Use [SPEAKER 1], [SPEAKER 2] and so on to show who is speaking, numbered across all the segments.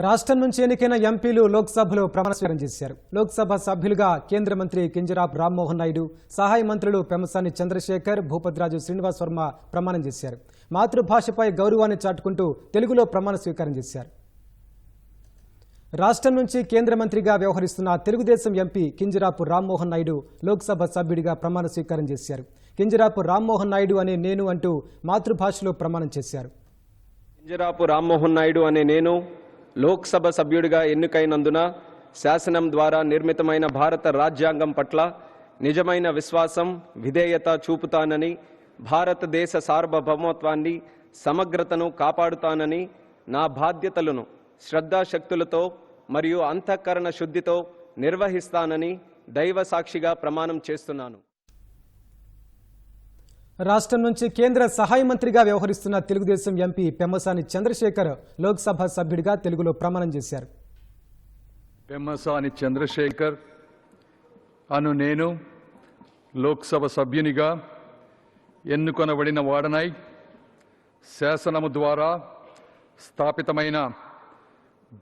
[SPEAKER 1] రాష్ట్రం నుంచి ఎన్నికైన ఎంపీలు లోక్సభలో ప్రమాణస్వీకారం చేశారు. లోక్సభ సభ్యులుగా కేంద్ర మంత్రి కింజరాపు రామ్మోహన్ నాయుడు సహాయ మంత్రులు పెమసాని చంద్రశేఖర్ భూపతిరాజు శ్రీనివాస్ వర్మ ప్రమాణం చేశారు. మాతృభాషపై గౌరవాన్ని చాటుకుంటూ తెలుగులో ప్రమాణ స్వీకారం చేశారు. రాష్ట్రం నుంచి కేంద్ర మంత్రిగా వ్యవహరిస్తున్న తెలుగుదేశం ఎంపీ కింజరాపు రామ్మోహన్ నాయుడు లోక్సభ సభ్యుడిగా ప్రమాణ స్వీకారం చేశారు. కింజరాపు రామ్మోహన్ నాయుడు అనే నేను అంటూ మాతృభాషలో ప్రమాణం చేశారు.
[SPEAKER 2] కింజరాపు రామ్మోహన్ నాయుడు అనే నేను లోక్సభ సభ్యుడిగా ఎన్నికైనందున శాసనం ద్వారా నిర్మితమైన భారత రాజ్యాంగం పట్ల నిజమైన విశ్వాసం విధేయత చూపుతానని భారతదేశ సార్వభౌమత్వాన్ని సమగ్రతను కాపాడుతానని నా బాధ్యతలను శ్రద్ధాశక్తులతో మరియు అంతఃకరణ శుద్ధితో నిర్వహిస్తానని దైవ సాక్షిగా ప్రమాణం చేస్తున్నాను.
[SPEAKER 1] రాష్ట్రం నుంచి కేంద్ర సహాయ మంత్రిగా వ్యవహరిస్తున్న తెలుగుదేశం ఎంపీ పెమ్మసాని చంద్రశేఖర్ లోక్సభ సభ్యుడిగా తెలుగులో ప్రమాణం చేశారు.
[SPEAKER 3] పెమ్మసాని చంద్రశేఖర్ అను నేను లోక్సభ సభ్యునిగా ఎన్నుకొనబడిన వాడనై శాసనము ద్వారా స్థాపితమైన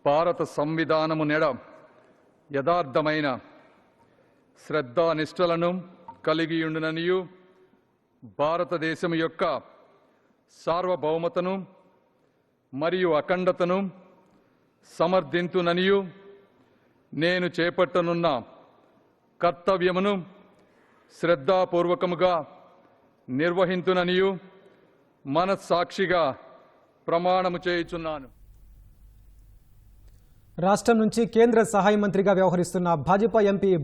[SPEAKER 3] భారత సంవిధానము నెడ యథార్థమైన శ్రద్ధానిష్టలను కలిగియుండుననియు భారతదేశం యొక్క సార్వభౌమతను మరియు అఖండతను సమర్థింతుననియు నేను చేపట్టనున్న కర్తవ్యమును శ్రద్ధాపూర్వకముగా నిర్వహింతుననియు మనస్సాక్షిగా ప్రమాణము చేయుచున్నాను.
[SPEAKER 1] రాష్ట్రం నుంచి కేంద్ర సహాయ మంత్రిగా వ్యవహరిస్తున్న భాజపా ఎంపీ